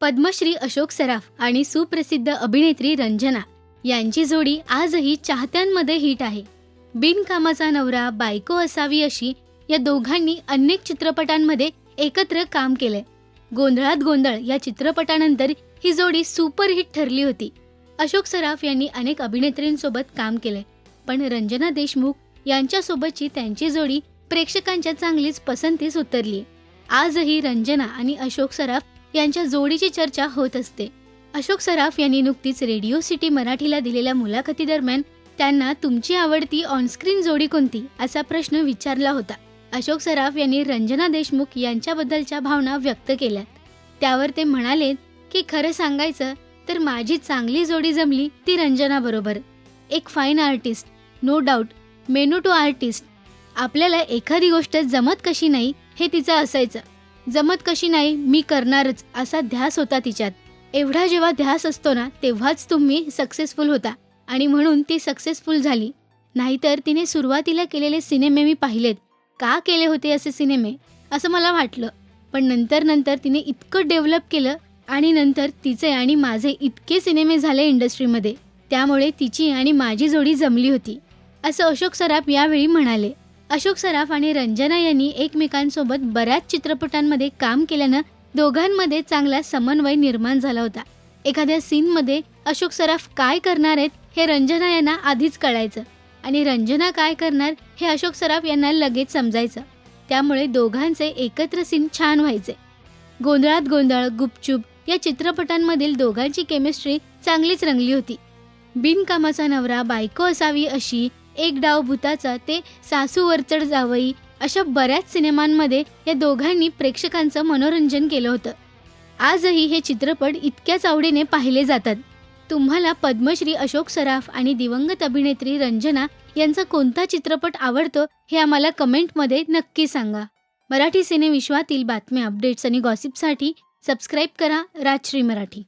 पद्मश्री अशोक सराफ आणि सुप्रसिद्ध अभिनेत्री रंजना यांची जोडी आजही चाहत्यांमध्ये हिट आहे. बिनकामाचा नवरा बायको असावी अशी या दोघांनी अनेक चित्रपटांमध्ये एकत्र काम केलंय. गोंधळात गोंधळ या चित्रपटानंतर ही जोडी सुपरहिट ठरली होती. अशोक सराफ यांनी अनेक अभिनेत्रींसोबत काम केले पण रंजना देशमुख यांच्यासोबतची त्यांची जोडी प्रेक्षकांच्या चांगलीच पसंतीस उतरली आजही रंजना आणि अशोक सराफ यांच्या जोडीची चर्चा होत असते. अशोक सराफ यांनी नुकतीच रेडिओ सिटी मराठीला दिलेल्या मुलाखतीदरम्यान त्यांना तुमची आवडती ऑनस्क्रीन जोडी कोणती? असा प्रश्न विचारला होता. अशोक सराफ यांनी रंजना देशमुख यांच्याबद्दलच्या भावना व्यक्त केल्या त्यावर ते म्हणाले की खरं सांगायचं तर माझी चांगली जोडी जमली ती रंजना बरोबर. एक fine artist no doubt menu too artist आपल्याला एखादी गोष्ट जमत कशी नाही हे तिचं असायचं. जमत कशी नाही मी करणारच असा ध्यास होता तिच्यात. एवढा जेव्हा ध्यास असतो ना तेव्हाच तुम्ही सक्सेसफुल होता. आणि म्हणून ती सक्सेसफुल झाली. नाहीतर तिने सुरुवातीला केलेले सिनेमे मी पाहिलेत. का केले होते असे सिनेमे? असं मला वाटलं. पण नंतर नंतर तिने इतकं डेव्हलप केलं आणि नंतर तिचे आणि माझे इतके सिनेमे झाले इंडस्ट्रीमध्ये त्यामुळे तिची आणि माझी जोडी जमली होती. असं अशोक सराफ यावेळी म्हणाले. अशोक सराफ आणि रंजना यांनी एकमेकांसोबत बऱ्याच चित्रपटांमध्ये काम केल्यानं दोघांमध्ये चांगला समन्वय निर्माण झाला होता. एखाद्या सीनमध्ये अशोक सराफ काय करणार आहेत हे रंजना यांना आधीच कळायचं आणि रंजना काय करणार हे अशोक सराफ यांना लगेच समजायचं. त्यामुळे दोघांचे एकत्र सीन छान व्हायचे. गोंधळात गोंधळ गुपचूप या चित्रपटांमधील दोघांची केमिस्ट्री चांगलीच रंगली होती. बिनकामाचा नवरा बायको असावी अशी एक डाव भूताचा ते सासू वरचढ जावई अशा बऱ्याच सिनेमांमध्ये या दोघांनी प्रेक्षकांचं मनोरंजन केलं होतं. आजही हे चित्रपट इतक्याच आवडीने पाहिले जातात. तुम्हाला पद्मश्री अशोक सराफ आणि दिवंगत अभिनेत्री रंजना यांचा कोणता चित्रपट आवडतो हे आम्हाला कमेंटमध्ये नक्की सांगा. मराठी सिनेविश्वातील बातम्या अपडेट्स आणि गॉसिपसाठी सबस्क्राईब करा राजश्री मराठी.